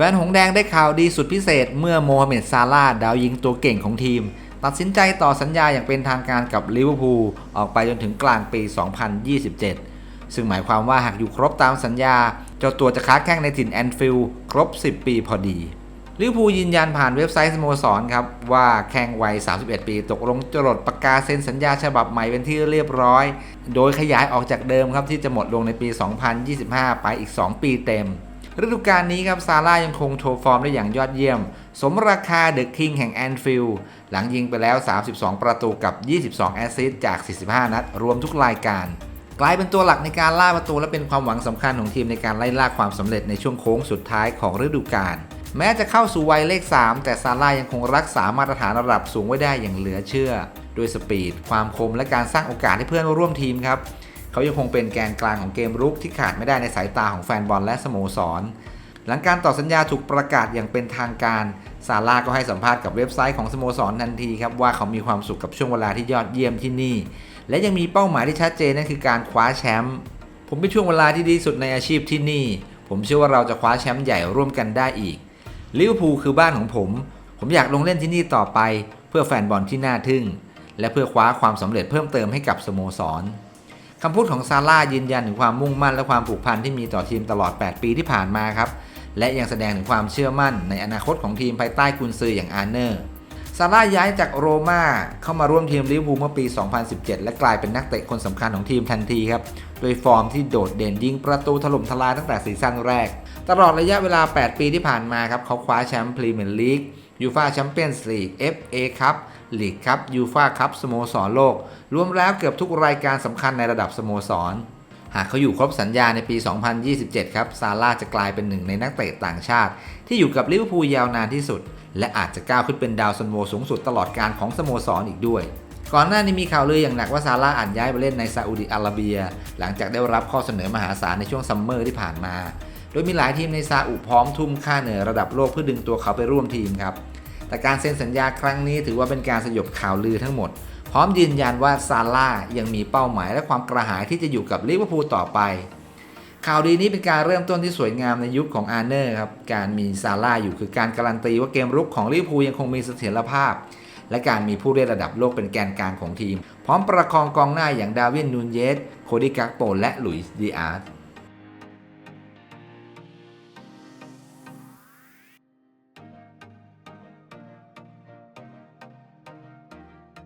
แฟนหงแดงได้ข่าวดีสุดพิเศษเมื่อโมฮัมเหม็ดซาลาดาวยิงตัวเก่งของทีม ตัดสินใจต่อสัญญาอย่างเป็นทางการกับลิเวอร์พูลออกไปจนถึงกลางปี 2027 ซึ่งหมายความว่าหากอยู่ครบตามสัญญา เจ้าตัวจะค้าแข้งในถิ่นแอนฟิลด์ครบ 10 ปีพอดีลิเวอร์พูลยืนยันผ่านเว็บไซต์สโมสรครับ ว่าแข้งวัย 31 ปี ตกลงจรดปากกาเซ็นสัญญาฉบับใหม่เป็นที่เรียบร้อย โดยขยายออกจากเดิมครับที่จะหมดลงในปี 2025 ไปอีก 2 ปีเต็ม ฤดูกาลนี้ครับซาร่ายังคงโชว์ฟอร์มได้อย่างยอดเยี่ยม สมราคาเดอะคิงแห่งแอนฟิลด์หลังยิงไปแล้ว 32 ประตูกับ 22 แอสซิสต์จาก 45 นัด รวมทุกรายการ กลายเป็นตัวหลักในการล่าประตูและเป็นความหวังสำคัญของทีมในการไล่ล่าความสำเร็จในช่วงโค้งสุดท้ายของฤดูกาลแม้จะเข้าสู่วัยเลข 3 แต่ซาร่ายังคงรักษามาตรฐานระดับสูงไว้ได้อย่างเหลือเชื่อ ด้วยสปีด ความคมและการสร้างโอกาสให้เพื่อนร่วมทีมครับ เขายังคงเป็นแกนกลางของเกมรุกที่ขาดไม่ได้ในสายตาของแฟนบอลและสโมสร หลังการต่อสัญญาถูกประกาศอย่างเป็นทางการ ซาร่าก็ให้สัมภาษณ์กับเว็บไซต์ของสโมสรทันทีครับว่าเขามีความสุขกับช่วงเวลาที่ยอดเยี่ยมที่นี่ และยังมีเป้าหมายที่ชัดเจนนั่นคือการคว้าแชมป์ผมเป็นช่วงเวลาที่ดีสุดในอาชีพที่นี่ ผมเชื่อว่าเราจะคว้าแชมป์ใหญ่ร่วมกันได้อีกลิเวอร์พูลคือบ้านของผม ผมอยากลงเล่นที่นี่ต่อไป เพื่อแฟนบอลที่น่าทึ่ง และเพื่อคว้าความสำเร็จเพิ่มเติมให้กับสโมสร คำพูดของซาร่ายืนยันถึงความมุ่งมั่นและความผูกพันที่มีต่อทีมตลอด 8 ปีที่ผ่านมาครับ และยังแสดงถึงความเชื่อมั่นในอนาคตของทีมภายใต้กุนซืออย่างอาร์เนอร์ซาร่าย้ายจากโรม่าเข้ามาร่วมทีมลิเวอร์พูลเมื่อปี 2017 และกลายเป็นนักเตะคนสำคัญของทีมทันทีครับ โดยฟอร์มที่โดดเด่นยิงประตูถล่มทลายตั้งแต่ซีซั่นแรก ตลอดระยะเวลา 8 ปีที่ผ่านมาครับเขาคว้าแชมป์พรีเมียร์ลีก ยูฟาแชมเปี้ยนส์ลีก FA คัพลีกคัพยูฟาคัพสโมสรโลก รวมแล้วเกือบทุกรายการสำคัญในระดับสโมสร หากเขาอยู่ครบสัญญาในปี 2027 ครับ ซาร่าจะกลายเป็นหนึ่งในนักเตะต่างชาติ ที่อยู่กับลิเวอร์พูลยาวนานที่สุด และอาจจะก้าวขึ้นเป็นดาวซันโวสูงสุดตลอดการของสโมสรอีกด้วยก่อนหน้านี้มีข่าวลืออย่างหนักว่าซาร่าอาจย้ายไปเล่นในซาอุดิอาระเบีย หลังจากได้รับข้อเสนอมหาศาลในช่วงซัมเมอร์ที่ผ่านมา โดยมีหลายทีมในซาอุพร้อมทุ่มค่าเหนื่อยระดับโลกเพื่อดึงตัวเขาไปร่วมทีมครับ แต่การเซ็นสัญญาครั้งนี้ถือว่าเป็นการสยบข่าวลือทั้งหมด พร้อมยืนยันว่าซาร่ายังมีเป้าหมายและความกระหายที่จะอยู่กับลิเวอร์พูลต่อไป ข่าวดีนี้เป็นการเริ่มต้นที่สวยงามในยุคของอาร์เนอร์ครับ การมีซาร่าอยู่คือการการันตีว่าเกมรุกของลิเวอร์พูลยังคงมีเสถียรภาพ และการมีผู้เล่นระดับโลกเป็นแกนกลางของทีม พร้อมประคองกองหน้าอย่างดาวินนูนเยส โคดิกักโปและหลุยส์ดีอาร์